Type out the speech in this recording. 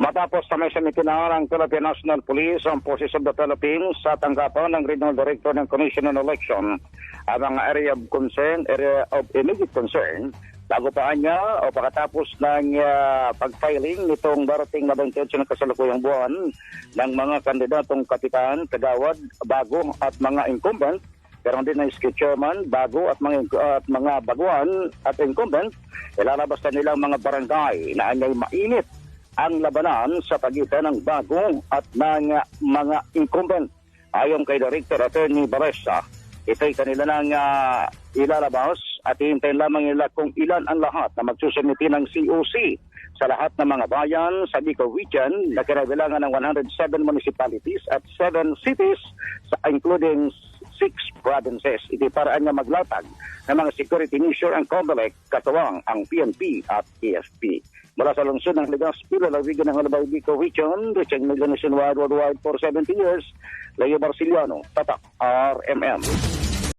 Matapos na may semitinaan ng Philippine National Police ang of the Philippines sa tanggapan ng Regional Director ng Commission on Election ang mga area of concern, area of immediate concern bago pa niya o pagkatapos ng uh, pag-filing nitong darating na 28 ng kasalukuyang buwan ng mga kandidatong kapitan, kagawad, bago at mga incumbent Garon din ng ski chairman, bago at mga, at mga baguhan at incumbent, ilalabas na nilang mga barangay na anyay mainit ang labanan sa pagitan ng bago at ng mga incumbent. Ayon kay Director Attorney Baresa, ito'y kanila nang uh, ilalabas at hihintayin lamang nila kung ilan ang lahat na magsusumiti ng COC sa lahat ng mga bayan sa Bicol Region na kinabilangan ng 107 municipalities at 7 cities sa including six provinces. Iti paraan niya maglatag ng mga security measure ang COMELEC katuwang ang PNP at AFP. Mula sa lungsod ng Ligas, pilalawigan ng Halabay Bicol Region, reaching million nationwide worldwide for 70 years, Leo Barciliano, Tatak, RMM.